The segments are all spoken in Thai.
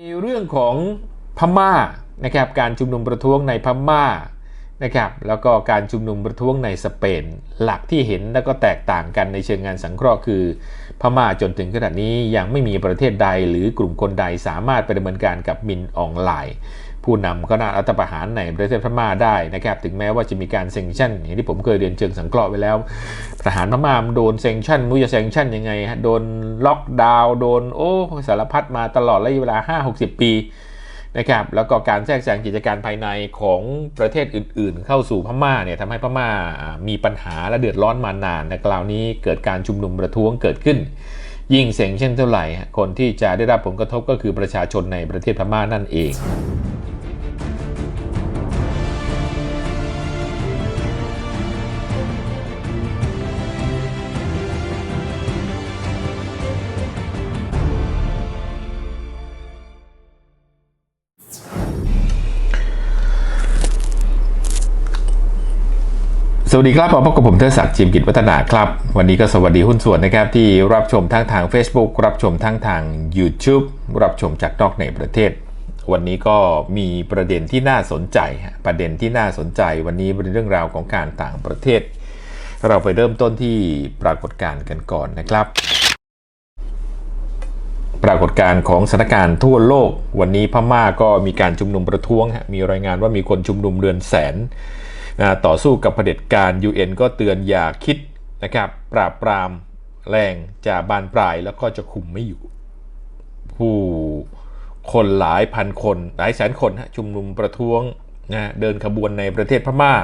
ในเรื่องของพม่านะครับการชุมนุมประท้วงในพม่านะครับแล้วก็การชุมนุมประท้วงในสเปน หลักที่เห็นแล้วก็แตกต่างกันในเชิงงานสังเคราะห์คือพม่าจนถึงขนาดนี้ยังไม่มีประเทศใดหรือกลุ่มคนใดสามารถไปดำเนินการกับมินออนไลน์ ผู้นำคณะรัฐประหารในประเทศพม่าได้นะครับ ถึงแม้ว่าจะมีการเซ็งชั่นอย่างที่ผมเคยเรียนเชิงสังเคราะห์ไว้แล้วทหารพม่าโดนเซ็งชั่นมุจะเซ็งชั่นยังไงฮะโดนล็อกดาวน์โดนโอ้สารพัดมาตลอดระยะเวลา 5-60 ปีนะครับแล้วก็การแทรกแซงกิจการภายในของประเทศอื่นๆ เข้าสู่พม่าเนี่ยทำให้พม่ามีปัญหาและเดือดร้อนมานานในคราวนี้เกิดการชุมนุมประท้วงเกิดขึ้น ยิ่งเซ็งเช่นเท่าไหร่ คนที่จะได้รับผลกระทบก็คือประชาชนในประเทศพม่านั่นเอง วัสดีครับพบกับผมเทศศักดิ์จิมกิจวัฒนาครับ วันนี้ก็สวัสดีหุ้นส่วนนะครับ ที่รับชมทั้งทาง Facebook รับชมทั้งทาง YouTube รับชมจากนอกในประเทศ วันนี้ก็มีประเด็นที่น่าสนใจฮะประเด็นที่น่าสนใจ วันนี้เป็นเรื่องราวของการต่างประเทศ เราไปเริ่มต้นที่ปรากฏการณ์กันก่อนนะครับ ปรากฏการณ์ของสถานการณ์ทั่วโลก วันนี้พม่าก็มีการชุมนุมประท้วงฮะมีรายงานว่ามีคนชุมนุมเรือนแสน ต่อสู้กับเผด็จการ UN ก็เตือนอย่าคิดนะครับปราบปรามแรงจะบานปลายแล้วก็จะคุมไม่อยู่ ผู้คนหลายพันคน หลายแสนคนฮะชุมนุมประท้วงนะเดินขบวนในประเทศพม่า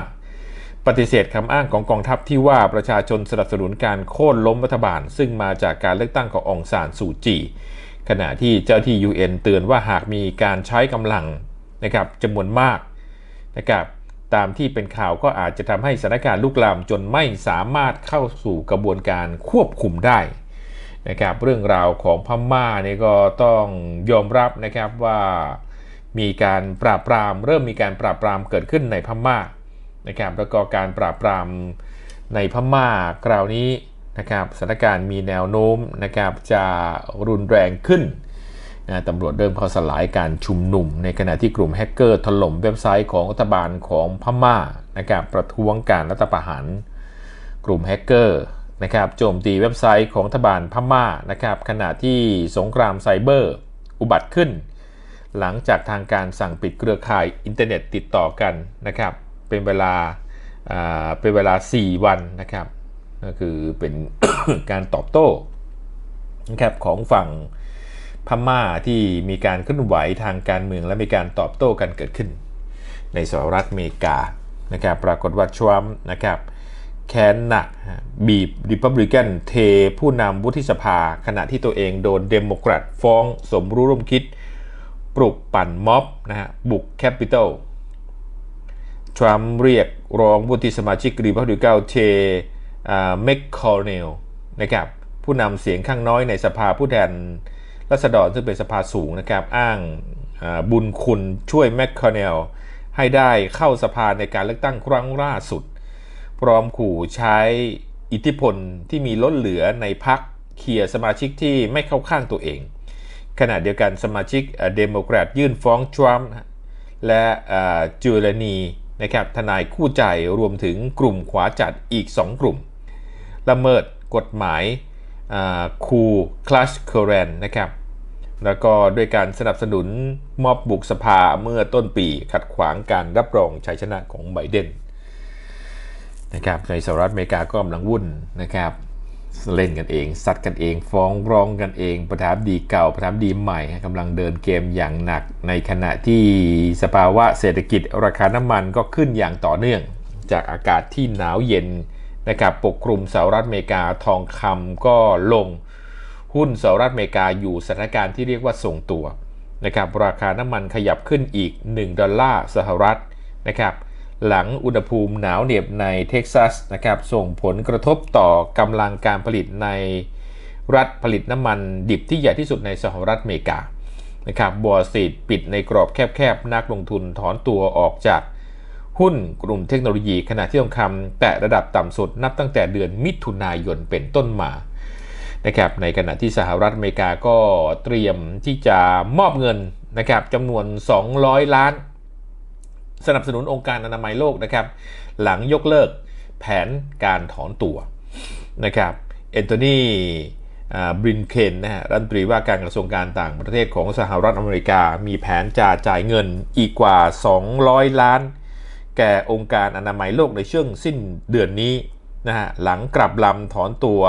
ปฏิเสธคำอ้างของกองทัพที่ว่าประชาชนสนับสนุนการโค่นล้มรัฐบาล ซึ่งมาจากการเลือกตั้งขององซานสูจี ขณะที่เจ้าที่ UN เตือนว่าหากมีการใช้กำลังนะครับจำนวนมากนะครับ ตามที่เป็นข่าวก็อาจจะทำให้สถานการณ์ลุกลามจนไม่สามารถเข้าสู่กระบวนการควบคุมได้นะครับเรื่องราวของพม่านี่ก็ต้องยอมรับนะครับว่ามีการปราบปราม เริ่มมีการปราบปรามเกิดขึ้นในพม่านะครับแล้วก็การปราบปรามในพม่าคราวนี้นะครับสถานการณ์มีแนวโน้มนะครับจะรุนแรงขึ้น นะตำรวจเริ่มเข้าสลายการชุมนุม ในขณะที่กลุ่มแฮกเกอร์ถล่มเว็บไซต์ของรัฐบาลของพม่านะครับประท้วงการรัฐประหาร กลุ่มแฮกเกอร์นะครับโจมตีเว็บไซต์ของรัฐบาลพม่านะครับขณะที่สงครามไซเบอร์ อุบัติขึ้น หลังจากทางการสั่งปิดเครือข่ายอินเทอร์เน็ตติดต่อกันนะครับเป็นเวลาเป็นเวลา 4 วันนะครับก็คือเป็นการตอบโต้นะครับของฝั่ง พม่าที่มีการเคลื่อนไหวทางการเมืองและมีการตอบโต้กันเกิดขึ้น ในสหรัฐอเมริกานะครับปรากฏว่าทรัมป์นะครับแค้นหนักบีบริพับลิกันเทผู้นำวุฒิสภา ขณะที่ตัวเองโดนเดโมแครตฟ้องสมรู้ร่วมคิด ปลุกปั่นม็อบนะฮะบุกแคปิตอลทรัมป์เรียกรองวุฒิสมาชิกรีพับลิกันเทเมคคอร์เนลนะครับผู้นำเสียงข้างน้อยในสภาผู้แทน รัษฎรซึ่งเป็นสภาสูงนะครับอ้างบุญคุณช่วยแมคคอร์เนลให้ได้เข้าสภาในการเลือกตั้งครั้งล่าสุด พร้อมขู่ใช้อิทธิพลที่มีล้นเหลือในพักเคลียร์สมาชิกที่ไม่เข้าข้างตัวเอง ขณะเดียวกันสมาชิกเดโมแครตยื่นฟ้องทรัมป์และจูเลนีนะครับทนายคู่ใจรวมถึงกลุ่มขวาจัดอีก 2 กลุ่ม ละเมิดกฎหมาย คูคลัชเคอร์เรนนะครับ แล้วก็ด้วยการสนับสนุนมอบบุกสภาเมื่อต้นปีขัดขวางการรับรองชัยชนะของไบเดนนะครับในสหรัฐอเมริกาก็กำลังวุ่นนะครับเล่นกันเองสัตว์กันเอง ฟ้องร้องกันเอง ประธานดีเก่าประธานดีใหม่กำลังเดินเกมอย่างหนัก ในขณะที่สภาวะเศรษฐกิจราคาน้ำมันก็ขึ้นอย่างต่อเนื่อง จากอากาศที่หนาวเย็น นะครับปกคลุมสหรัฐอเมริกาทองคำก็ลงหุ้นสหรัฐอเมริกาอยู่สถานการณ์ที่เรียกว่าส่งตัวนะครับราคาน้ำมันขยับขึ้นอีก 1 ดอลลาร์สหรัฐนะครับหลังอุณหภูมิหนาวเหน็บในเท็กซัสนะครับส่งผลกระทบต่อกำลังการผลิตในรัฐผลิตน้ำมันดิบที่ใหญ่ที่สุดในสหรัฐอเมริกานะครับบอร์ซีดปิดในกรอบแคบๆ นักลงทุนถอนตัวออกจาก หุ้นกลุ่มเทคโนโลยีขณะที่ทองคำแตะระดับต่ำสุดนับตั้งแต่เดือนมิถุนายนเป็นต้นมานะครับในขณะที่สหรัฐอเมริกาก็เตรียมที่จะมอบเงินนะครับจำนวน 200 ล้าน สนับสนุนองค์การอนามัยโลกนะครับ หลังยกเลิกแผนการถอนตัวนะครับเอนโทนีบรินเคนนะฮะรัฐมนตรีว่าการกระทรวงการต่างประเทศของสหรัฐอเมริกา มีแผนจะจ่ายเงินอีกกว่า 200 ล้าน แก่องค์การอนามัยโลกในช่วงสิ้นเดือนนี้นะฮะหลังกลับลำถอนตัว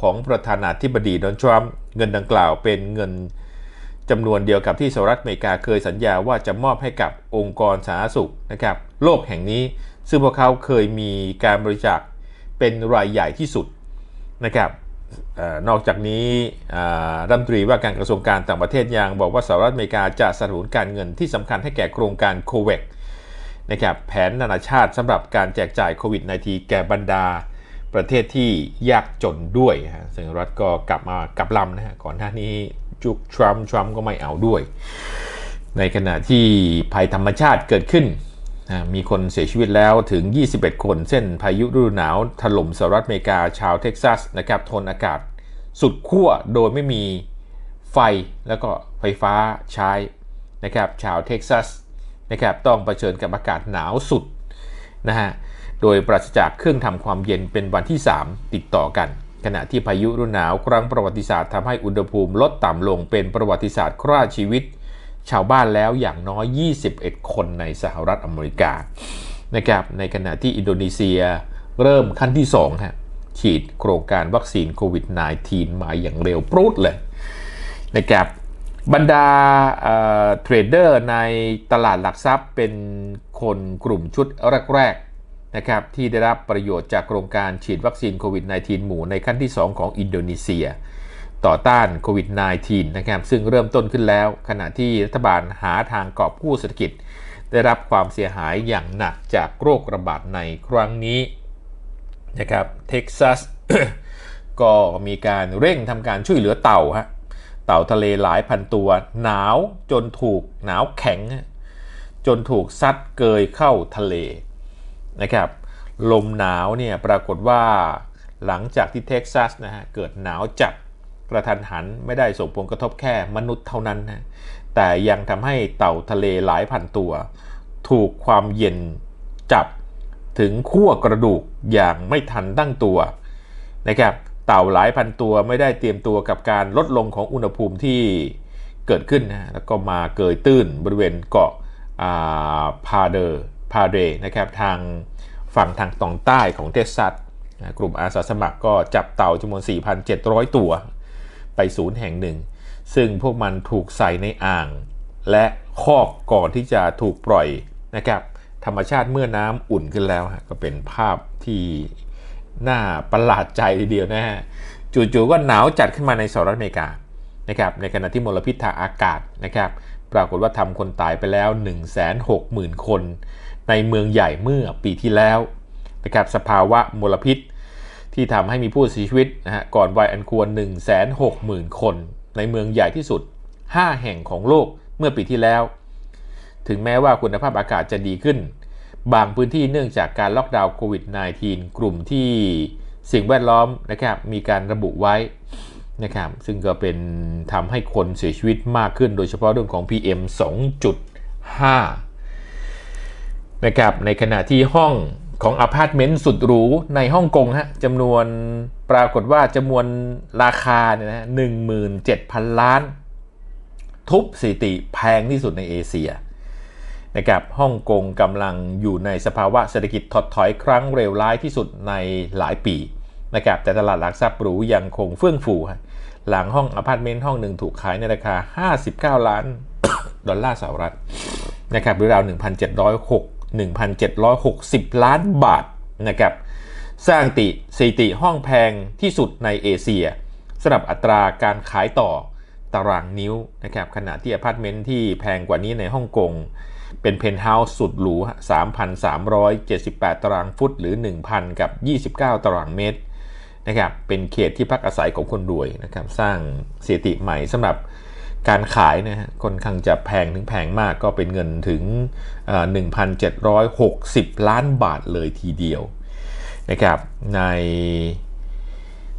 ของประธานาธิบดีโดนัลด์ทรัมป์เงินดังกล่าวเป็นเงินจำนวนเดียวกับที่สหรัฐอเมริกาเคยสัญญาว่าจะมอบให้กับองค์กรสาธารณสุขนะครับโลกแห่งนี้ ซึ่งพวกเขาเคยมีการบริจาคเป็นรายใหญ่ที่สุดนะครับออนอกจากนี้รัฐมนตรีว่าการกระทรวงการต่างประเทศยังบอกว่าสหรัฐอเมริกาจะสนับสนุนการเงินที่สำคัญให้แก่โครงการโควิด นะครับแผนนานาชาติสำหรับการแจกจ่ายโควิด -19 แก่บรรดา ประเทศที่ยากจนด้วยฮะซึ่งรัฐก็กลับมากลับลำนะฮะก่อนหน้านี้จุกทรัมป์ทรัมป์ก็ไม่เอาด้วย ในขณะที่ภัยธรรมชาติเกิดขึ้นมีคนเสียชีวิตแล้วถึง 21 คน เส้นพายุฤดูหนาวถล่มสหรัฐอเมริกาชาวเท็กซัสนะครับทนอากาศสุดขั้วโดยไม่มีไฟแล้วก็ไฟฟ้าใช้นะครับชาวเท็กซัส นะครับต้องเผชิญกับอากาศหนาวสุดนะฮะโดยปราศจากเครื่องทำความเย็นเป็นวันที่ 3 ติดต่อกัน ขณะที่พายุฤดูหนาวครั้งประวัติศาสตร์ทำให้อุณหภูมิลดต่ำลงเป็นประวัติศาสตร์ฆ่าชีวิต ชาวบ้านแล้วอย่างน้อย 21 คนในสหรัฐอเมริกานะครับในขณะที่อินโดนีเซียเริ่มขั้นที่2ฮะฉีดโครงการวัคซีนโควิด -19 มาอย่างเร็วปรุดเลยนะครับ บรรดาเทรดเดอร์ในตลาดหลักทรัพย์เป็นคนกลุ่มชุดแรกนะครับที่ได้รับประโยชน์จากโครงการฉีดวัคซีนโควิด -19 หมู่ในขั้นที่ 2 ของอินโดนีเซีย ต่อต้านโควิด -19 นะครับซึ่งเริ่มต้นขึ้นแล้ว ขณะที่รัฐบาลหาทางกอบกู้เศรษฐกิจ ได้รับความเสียหายอย่างหนักจากโรคระบาดในครั้งนี้นะครับเท็กซัสก็มีการเร่งทำการช่วยเหลือเต่าฮะ เต่าทะเลหลายพันตัว หนาวจนถูกหนาวแข็ง จนถูกซัดเกยเข้าทะเลนะครับลมหนาวเนี่ยปรากฏว่าหลังจากที่เท็กซัสนะฮะเกิดหนาวจัดกระทันหันไม่ได้ส่งผลกระทบแค่มนุษย์เท่านั้นนะแต่ยังทำให้เต่าทะเลหลายพันตัว ถูกความเย็นจับถึงขั้วกระดูกอย่างไม่ทันตั้งตัวนะครับ เต่าหลายพันตัวไม่ได้เตรียมตัวกับการลดลงของอุณหภูมิที่เกิดขึ้นนะแล้วก็มาเกยตื้นบริเวณเกาะพาเดอร์พาเดนะครับทางฝั่งทางตอนใต้ของเท็กซัสกลุ่มอาสาสมัครก็จับเต่าจำนวน 4,700 ตัว ไปศูนย์แห่งหนึ่ง ซึ่งพวกมันถูกใส่ในอ่าง และคอกก่อนที่จะถูกปล่อยนะครับธรรมชาติเมื่อน้ำอุ่นขึ้นแล้วก็เป็นภาพที่ น่าประหลาดใจทีเดียวนะฮะจู่ๆก็หนาวจัดขึ้นมาในสหรัฐอเมริกานะครับในขณะที่มลพิษทางอากาศนะครับปรากฏว่าทำคนตายไปแล้ว 160,000 คน ในเมืองใหญ่เมื่อปีที่แล้วนะครับสภาวะมลพิษที่ทำให้มีผู้เสียชีวิตนะฮะก่อนวัยอันควร 160,000 คน ในเมืองใหญ่ที่สุด 5 แห่งของโลกเมื่อปีที่แล้ว ถึงแม้ว่าคุณภาพอากาศจะดีขึ้น บางพื้นที่เนื่องจากการล็อกดาวน์โควิด -19 กลุ่มที่สิ่งแวดล้อมนะครับมีการระบุไว้นะครับซึ่งก็เป็นทำให้คนเสียชีวิตมากขึ้น โดยเฉพาะเรื่องของ PM 2.5 นะครับในขณะที่ห้องของอพาร์ตเมนต์สุดหรูในฮ่องกงฮะจำนวนปรากฏว่าจำนวนราคาเนี่ยนะหนึ่งหมื่นเจ็ดพันล้าน ทุบสถิติแพงที่สุดในเอเชีย นะครับฮ่องกงกำลังอยู่ในสภาวะเศรษฐกิจถดถอยครั้งเร็วร้ายที่สุดในหลายปีนะครับแต่ตลาดหลักทรัพย์หรูยังคงเฟื่องฟูหลังห้องอพาร์ตเมนต์ห้องหนึ่งถูกขายในราคา 59 ล้าน ดอลลาร์สหรัฐนะครับหรือราว 1,706 1,760 ล้านบาทนะครับสร้างติสถิติห้องแพงที่สุดในเอเชียสำหรับอัตราการขายต่อตารางนิ้วนะครับขณะที่อพาร์ตเมนต์ที่แพงกว่านี้ในฮ่องกง เป็นเพนท์เฮาส์สุดหรู 3,378 ตารางฟุตหรือ 1,000 กับ 29 ตารางเมตรนะครับเป็นเขตที่พักอาศัยของคนรวยนะครับสร้างเสถิติใหม่สำหรับการขายนะฮะค่อนข้างจะแพงถึงแพงมากก็เป็นเงินถึง 1,760 ล้านบาทเลยทีเดียวนะครับใน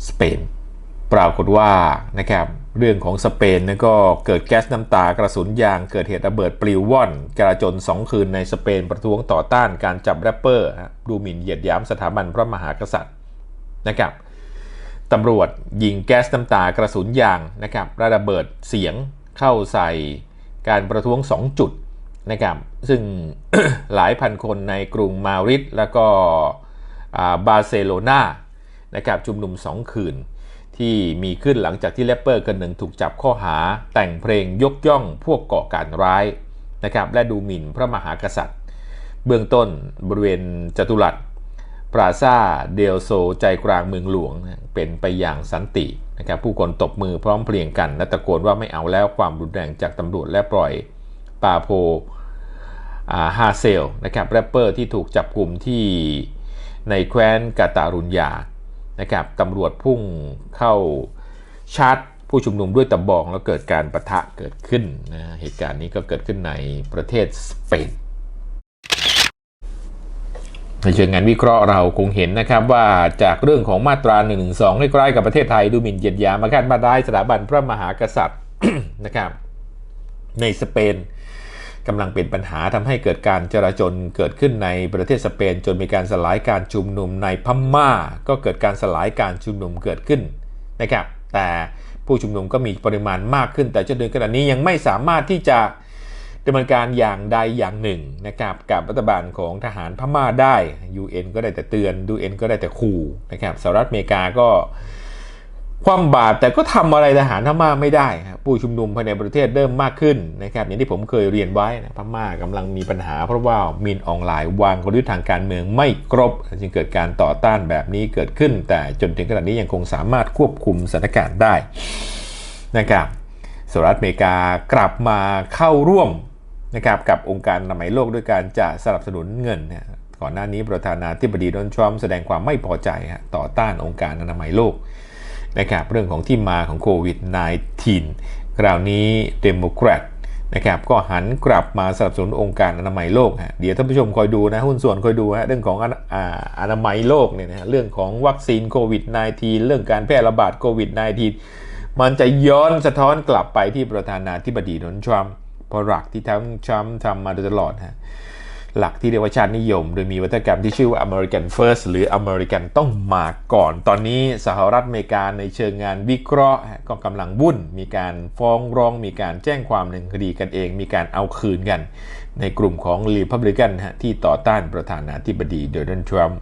สเปนปรากฏว่านะครับ เรื่องของสเปนนะก็เกิดแก๊สน้ำตากระสุนยาง เกิดเหตุระเบิดปลิวว่อน กระจน 2 คืนในสเปนประท้วงต่อต้านการจับแรปเปอร์ดูหมิ่นเหยียดหยามสถาบันพระมหากษัตริย์นะครับตำรวจยิงแก๊สน้ำตากระสุนยางนะครับระเบิดเสียงเข้าใส่การประท้วง 2 จุดนะครับซึ่งหลายพันคนในกรุงมาริดแล้วก็อาบาร์เซโลนานะครับชุมนุม 2 คืน ที่มีขึ้นหลังจากที่แรปเปอร์คนหนึ่งถูกจับข้อหาแต่งเพลงยกย่องพวกก่อการร้ายนะครับและดูหมิ่นพระมหากษัตริย์ เบื้องต้นบริเวณจตุรัสปราซาเดลโซใจกลางเมืองหลวงเป็นไปอย่างสันตินะครับผู้คนตบมือพร้อมเพรียงกันและตะโกนว่าไม่เอาแล้วความรุนแรงจากตำรวจและปล่อยปาโพอ่าฮาเซลนะครับแรปเปอร์ที่ถูกจับกลุ่มที่ในแคว้นกาตารุญญา นะครับตำรวจพุ่งเข้าชาร์จผู้ชุมนุมด้วยตะบองแล้วเกิดการประทะเกิดขึ้นนะเหตุการณ์นี้ก็เกิดขึ้นในประเทศสเปนในเชิงงานวิเคราะห์เราคงเห็นนะครับว่าจากเรื่องของมาตรา1นึใกล้ๆกับประเทศไทยดูหมิ่นเหยียดหยามอาคารมาได้สถาบันพระมหากษัตริย์นะครับในสเปน กำลังเป็นปัญหาทำให้เกิดการจราจนเกิดขึ้นในประเทศสเปน จนมีการสลายการชุมนุมในพม่า ก็เกิดการสลายการชุมนุมเกิดขึ้นนะครับ แต่ผู้ชุมนุมก็มีปริมาณมากขึ้น แต่จนถึงขณะนี้ยังไม่สามารถที่จะดำเนินการอย่างใดอย่างหนึ่งนะครับกับรัฐบาลของทหารพม่าได้ UN ก็ได้แต่เตือน UN ก็ได้แต่ขู่นะครับสหรัฐอเมริกาก็ ความบาดแต่ก็ทำอะไรทหารพม่าไม่ได้ครับผู้ชุมนุมภายในประเทศเริ่มมากขึ้นนะครับอย่างที่ผมเคยเรียนไว้นะพม่ากำลังมีปัญหาเพราะว่ามินออนไลน์วางกลยุทธ์ทางการเมืองไม่ครบ จึงเกิดการต่อต้านแบบนี้เกิดขึ้น แต่จนถึงขณะนี้ยังคงสามารถควบคุมสถานการณ์ได้นะครับสหรัฐอเมริกากลับมาเข้าร่วมนะครับกับองค์การอนามัยโลกด้วยการจะสนับสนุนเงินนี่ยก่อนหน้านี้ประธานาธิบดีโดนัลด์ทรัมป์แสดงความไม่พอใจต่อต้านองค์การอนามัยโลก นะครับเรื่องของที่มาของโควิด -19 คราวนี้เดโมแครตนะครับก็หันกลับมาสนับสนุนองค์การอนามัยโลกฮะเดี๋ยวท่านผู้ชมคอยดูนะหุ้นส่วนคอยดูฮะเรื่องของอนอ่าอนามัยโลกเนี่ยนะเรื่องของวัคซีนโควิด -19 เรื่องการแพร่ระบาดโควิด -19 มันจะย้อนสะท้อนกลับไปที่ประธานาธิบดีโดนัลด์ทรัมป์พอหลักที่ทั้งทรัมป์ทำมาโดยตลอดฮะ หลักที่เรียกว่าชาตินิยม โดยมีวัฒกรรมที่ชื่อว่า American First หรืออเมริกันต้องมาก่อน ตอนนี้สหรัฐอเมริกาในเชิงงานวิเคราะห์ก็กำลังวุ่น มีการฟ้องร้อง มีการแจ้งความหนึ่งคดีกันเอง มีการเอาคืนกัน ในกลุ่มของ Republican ที่ต่อต้านประธานาธิบดีโดนัลด์ทรัมป์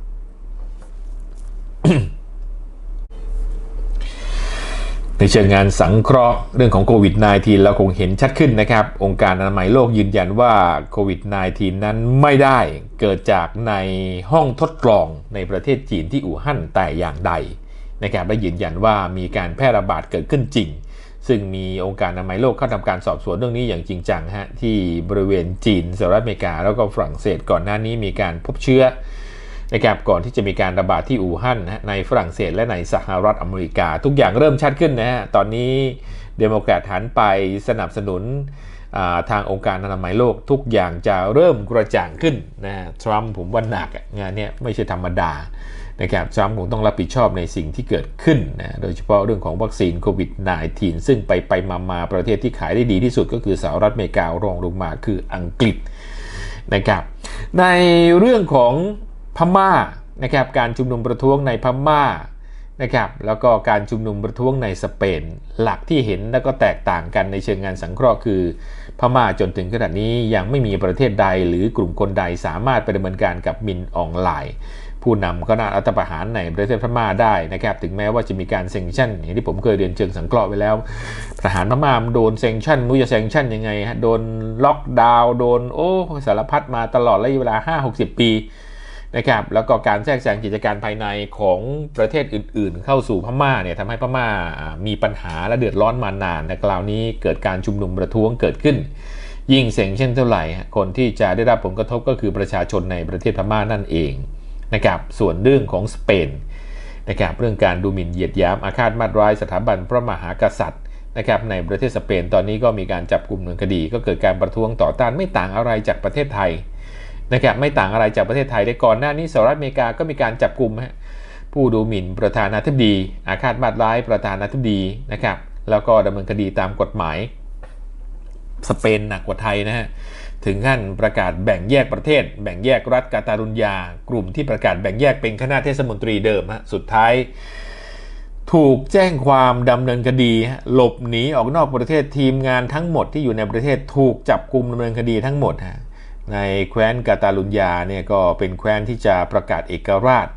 ในเชิงงานสังเคราะห์เรื่องของโควิด -19 เราคงเห็นชัดขึ้นนะครับ องค์การอนามัยโลกยืนยันว่าโควิด -19 นั้นไม่ได้เกิดจากในห้องทดลองในประเทศจีนที่อู่ฮั่นแต่อย่างใดนะครับและยืนยันว่ามีการแพร่ระบาดเกิดขึ้นจริง ซึ่งมีองค์การอนามัยโลกเข้าทำการสอบสวนเรื่องนี้อย่างจริงจังฮะที่บริเวณจีนสหรัฐอเมริกาแล้วก็ฝรั่งเศสก่อนหน้านี้มีการพบเชื้อ นะครับก่อนที่จะมีการระบาดที่อู่ฮั่นนะฮะในฝรั่งเศสและในสหรัฐอเมริกา ทุกอย่างเริ่มชัดขึ้นนะฮะตอนนี้เดโมแครตหันไปสนับสนุนทางองค์การอนามัยโลกทุกอย่างจะเริ่มกระจ่างขึ้นนะทรัมป์ผมว่าหนักงานเนี้ยไม่ใช่ธรรมดานะครับทรัมป์คงต้องรับผิดชอบในสิ่งที่เกิดขึ้นนะโดยเฉพาะเรื่องของวัคซีนโควิด -19 ซึ่งไปไปมามาประเทศที่ขายได้ดีที่สุดก็คือสหรัฐอเมริการองลงมาคืออังกฤษนะครับในเรื่องของ พม่านะครับการชุมนุมประท้วงในพม่านะครับแล้วก็การชุมนุมประท้วงในสเปน หลักที่เห็นและก็แตกต่างกันในเชิงงานสังเคราะห์คือ พม่าจนถึงขนาดนี้ยังไม่มีประเทศใดหรือกลุ่มคนใดสามารถไปดำเนินการกับมินออนไลน์ ผู้นำคณะรัฐประหารในประเทศพม่าได้นะครับถึงแม้ว่าจะมีการเซ็งชั่นอย่างที่ผมเคยเรียนเชิงสังเคราะห์ไว้แล้วทหารพม่ามันโดนเซ็งชั่นม่รู้จะเซ็งชั่นยังไงฮะโดนล็อกดาวน์โดนโอ้สารพัดมาตลอดระยะเวลา 5-60 ปี นะครับแล้วก็การแทรกแซงกิจการภายในของประเทศอื่น ๆ เข้าสู่พม่าเนี่ยทำให้พม่ามีปัญหาและเดือดร้อนมานานในคราวนี้เกิดการชุมนุมประท้วงเกิดขึ้น ยิ่งเซ็งเช่นเท่าไหร่ คนที่จะได้รับผลกระทบก็คือประชาชนในประเทศพม่านั่นเองนะครับส่วนเรื่องของสเปนนะครับเรื่องการดูหมิ่นเหยียดยามอาฆาตมาตร้ายสถาบันพระมหากษัตริย์นะครับในประเทศสเปนตอนนี้ก็มีการจับกลุ่มดำเนินคดี ก็เกิดการประท้วงต่อต้านไม่ต่างอะไรจากประเทศไทย นะครับไม่ต่างอะไรจากประเทศไทยได้ก่อนหน้านี้สหรัฐอเมริกาก็มีการจับกลุ่มผู้ดูหมิ่นประธานาธิบดี อาฆาตมาตร้ายประธานาธิบดีนะครับแล้วก็ดำเนินคดีตามกฎหมาย สเปนหนักกว่าไทยนะฮะถึงขั้นประกาศแบ่งแยกประเทศ แบ่งแยกรัฐกาตาลุญญา กลุ่มที่ประกาศแบ่งแยกเป็นคณะเทศมนตรีเดิมฮะสุดท้าย ถูกแจ้งความดำเนินคดี หลบหนีออกนอกประเทศทีมงานทั้งหมดที่อยู่ในประเทศถูกจับกลุ่มดำเนินคดีทั้งหมดฮะ ในแคว้นกาตาลุญญาเนี่ยก็เป็นแคว้นที่จะประกาศเอกราช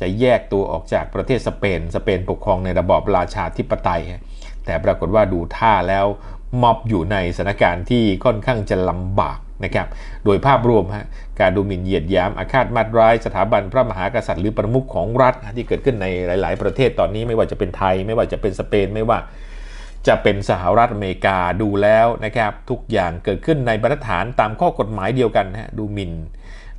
จะแยกตัวออกจากประเทศสเปน สเปนปกครองในระบอบราชาธิปไตย แต่ปรากฏว่าดูท่าแล้วม็อบอยู่ในสถานการณ์ที่ค่อนข้างจะลำบากนะครับ โดยภาพรวมฮะการดูหมิ่นเหยียดยามอาฆาตมาตร้าย สถาบันพระมหากษัตริย์หรือประมุขของรัฐที่เกิดขึ้นในหลาย ๆ ประเทศตอนนี้ไม่ว่าจะเป็นไทย ไม่ว่าจะเป็นสเปนไม่ว่า จะเป็นสหรัฐอเมริกาดูแล้วนะครับ ทุกอย่างเกิดขึ้นในบรรทัดฐานตามข้อกฎหมายเดียวกันนะฮะดูหมิน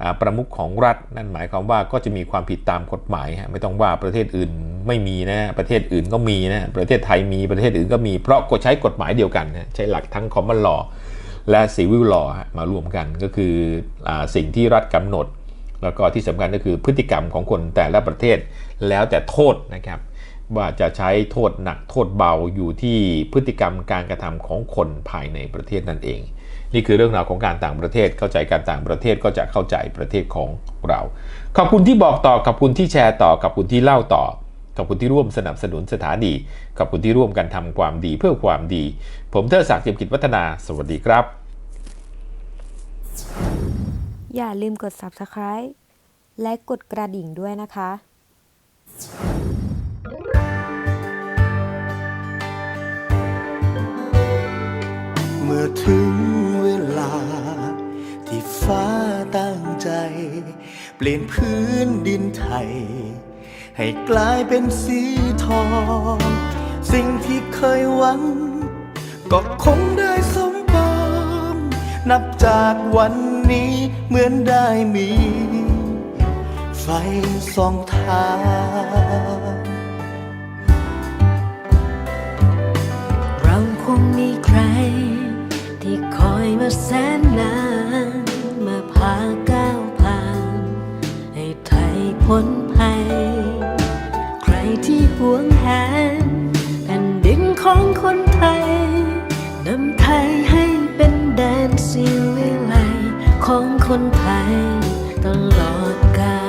อ่าประมุขของรัฐนั่นหมายความว่าก็จะมีความผิดตามกฎหมายฮะไม่ต้องว่าประเทศอื่นไม่มีนะประเทศอื่นก็มีนะประเทศไทยมีประเทศอื่นก็มีเพราะก็ใช้กฎหมายเดียวกันนะใช้หลักทั้งคอมมอนลอและซีวิลลอมารวมกันก็คืออาสิ่งที่รัฐกำหนด แล้วก็ที่สำคัญก็คือพฤติกรรมของคนแต่ละประเทศแล้วแต่โทษนะครับ ว่าจะใช้โทษหนักโทษเบาอยู่ที่พฤติกรรมการกระทำของคนภายในประเทศนั่นเอง นี่คือเรื่องราวของการต่างประเทศเข้าใจการต่างประเทศก็จะเข้าใจประเทศของเรา ขอบคุณที่บอกต่อขอบคุณที่แชร์ต่อขอบคุณที่เล่าต่อขอบคุณที่ร่วมสนับสนุนสถานีขอบคุณที่ร่วมกันทำความดีเพื่อความดี ผมเทอศักดิ์เจียมกิจวัฒนา สวัสดีครับ อย่าลืมกด subscribe และกดกระดิ่งด้วยนะคะ มื่อถึงเวลา ที่ฟ้าตั้งใจ เปลี่ยนพื้นดินไทย ให้กลายเป็นสีทอง สิ่งที่เคยหวัง ก็คงได้สมปองนับจากวันนี้เหมือนได้มี ไฟส่องทางเราคงมีใคร อยมาแสนนานมาพาก้าวผ่าน ให้ไทยพ้นภัย ใครที่หวงแหนแผ่นดินของคนไทยนำไทยให้เป็นแดนสิวิไลของคนไทยตลอดกาล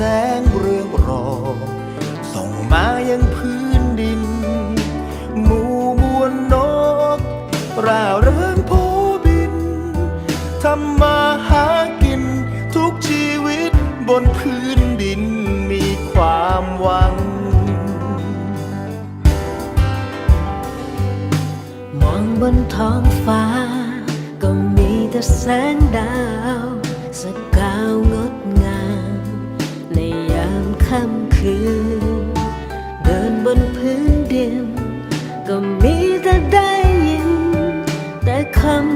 แสงเรืองรองส่งมายังพื้นดิน หมู่มวลนกร่าเริงโพบินทำมาหากิน ทุกชีวิตบนพื้นดินมีความหวัง มองบนท้องฟ้า ก็มีแต่แสงดาว คืน เดินบนพื้นดิน ก็มีแต่ได้ยิน แต่คำ